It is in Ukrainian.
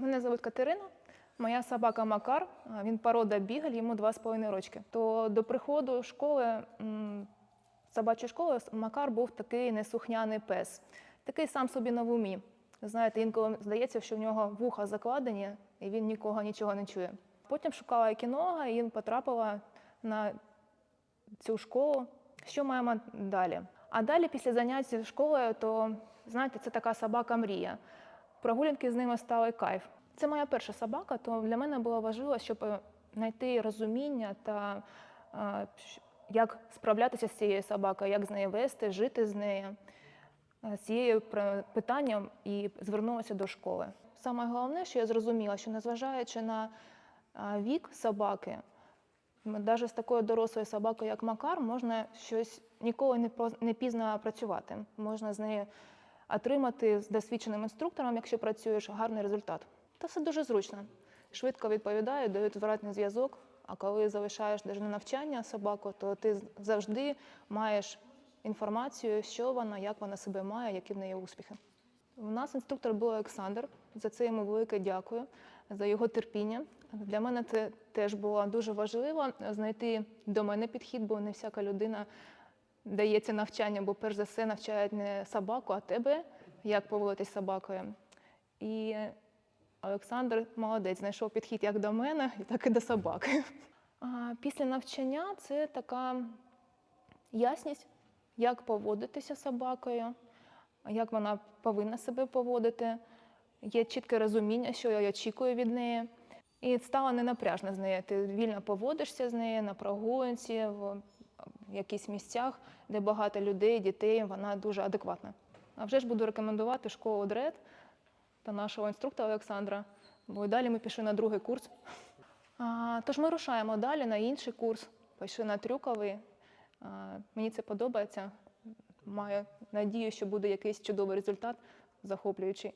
Мене звуть Катерина. Моя собака Макар, він порода бігаль, йому 2,5 рочки. То до приходу школи, собачої школи, Макар був такий неслухняний пес, такий сам собі на вумі. Знаєте, інколи здається, що в нього вуха закладені, і він нікого нічого не чує. Потім шукала кінога і потрапила на цю школу. Що маємо далі? А далі, після занять школою, то знаєте, це така собака-мрія. Прогулянки з ними стали кайф. Це моя перша собака, то для мене було важливо, щоб е, знайти розуміння та е, як справлятися з цією собакою, як з нею вести, жити з нею. Е, З цією питанням і звернулася до школи. Саме головне, що я зрозуміла, що незважаючи на вік собаки, навіть з такою дорослою собакою, як Макар, можна щось ніколи не пізно працювати. Можна з нею отримати з досвідченим інструктором, якщо працюєш, гарний результат. Та все дуже зручно. Швидко відповідає, дають зворотний зв'язок. А коли залишаєш на навчання собаку, то ти завжди маєш інформацію, що вона, як вона себе має, які в неї успіхи. У нас інструктор був Олександр. За це йому велике дякую за його терпіння. Для мене це теж було дуже важливо знайти до мене підхід, бо не всяка людина дається навчання, бо перш за все навчають не собаку, а тебе, як поводитись з собакою. І Олександр молодець, знайшов підхід як до мене, так і до собаки. А після навчання це така ясність, як поводитися з собакою, як вона повинна себе поводити. Є чітке розуміння, що я очікую від неї. І стало ненапряжно з нею. Ти вільно поводишся з нею на прогулянці, якихось місцях, де багато людей, дітей, вона дуже адекватна. А вже ж буду рекомендувати школу ДРЕД та нашого інструктора Олександра, бо далі ми пішли на другий курс. А, тож ми рушаємо далі на інший курс, пішли на трюковий. А, мені це подобається. Маю надію, що буде якийсь чудовий результат, захоплюючий.